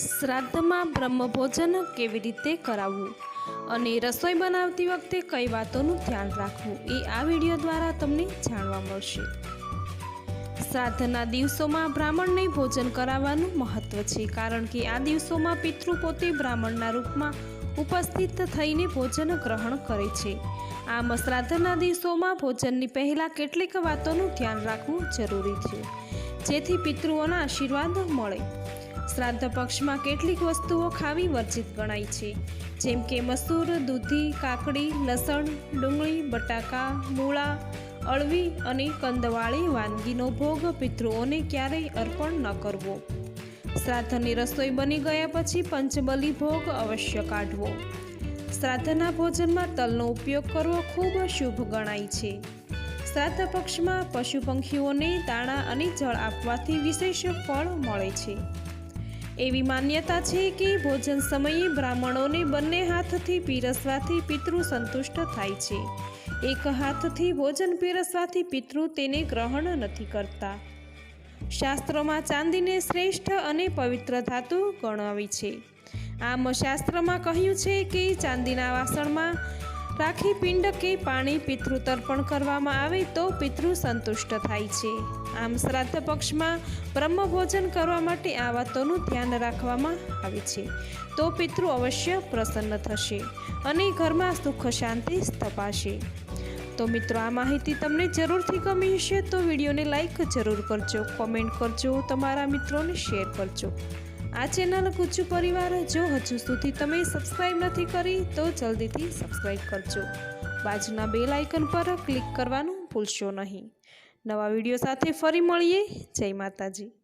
શ્રાદ્ધમાં બ્રહ્મભોજન કેવી રીતે કરાવવું અને રસોઈ બનાવતી વખતે કઈ વાતોનું ધ્યાન રાખવું એ આ વીડિયો દ્વારા તમને જાણવા મળશે. શ્રાદ્ધના દિવસોમાં બ્રાહ્મણને ભોજન કરાવવાનું મહત્વ છે, કારણ કે આ દિવસોમાં પિતૃ પોતે બ્રાહ્મણના રૂપમાં ઉપસ્થિત થઈને ભોજન ગ્રહણ કરે છે. આમ શ્રાદ્ધના દિવસોમાં ભોજનની પહેલાં કેટલીક વાતોનું ધ્યાન રાખવું જરૂરી છે, જેથી પિતૃઓના આશીર્વાદ મળે. શ્રાદ્ધ પક્ષમાં કેટલીક વસ્તુઓ ખાવી વર્જિત ગણાય છે. જેમ કે મસૂર, દૂધી, કાકડી, લસણ, ડુંગળી, બટાકા, મૂળા, અળવી અને કંદવાળી વાનગીનો ભોગ પિતૃઓને ક્યારેય અર્પણ ન કરવો. શ્રાદ્ધની રસોઈ બની ગયા પછી પંચબલી ભોગ અવશ્ય કાઢવો. શ્રાદ્ધના ભોજનમાં તલનો ઉપયોગ કરવો ખૂબ શુભ ગણાય છે. શ્રાદ્ધ પક્ષમાં પશુ પંખીઓને દાણા અને જળ આપવાથી વિશેષ ફળ મળે છે. એવી માન્યતા છે કે ભોજન સમયે બ્રાહ્મણોને બંને હાથથી પીરસવાથી પિતૃ સંતુષ્ટ થાય છે. એક હાથથી ભોજન પીરસવાથી પિતૃ તેને ગ્રહણ નથી કરતા. શાસ્ત્રોમાં ચાંદીને શ્રેષ્ઠ અને પવિત્ર ધાતુ ગણાવી છે. આમ શાસ્ત્રમાં કહ્યું છે કે ચાંદીના વાસણમાં રાખી પિંડ કે પાણી પિતૃ તર્પણ કરવામાં આવે તો પિતૃ સંતુષ્ટ થાય છે. આમ શ્રાદ્ધ પક્ષમાં બ્રહ્મભોજન કરવા માટે આ વાતોનું ધ્યાન રાખવામાં આવે છે. તો પિતૃ અવશ્ય પ્રસન્ન થશે અને ઘરમાં સુખ શાંતિ સ્થપાશે. તો મિત્રો, આ માહિતી તમને જરૂરથી ગમી હશે તો વિડીયોને લાઈક જરૂર કરજો, કોમેન્ટ કરજો, તમારા મિત્રોને શેર કરજો. આ ચેનલ ગુજ્જુ પરિવાર જો હજુ સુધી તમે સબસ્ક્રાઈબ નથી કરી, તો જલ્દીથી સબસ્ક્રાઈબ કરજો. બાજુના બેલ આઇકન પર ક્લિક કરવાનું ભૂલશો નહીં. નવા વીડિયો સાથે ફરી મળીએ. જય માતાજી.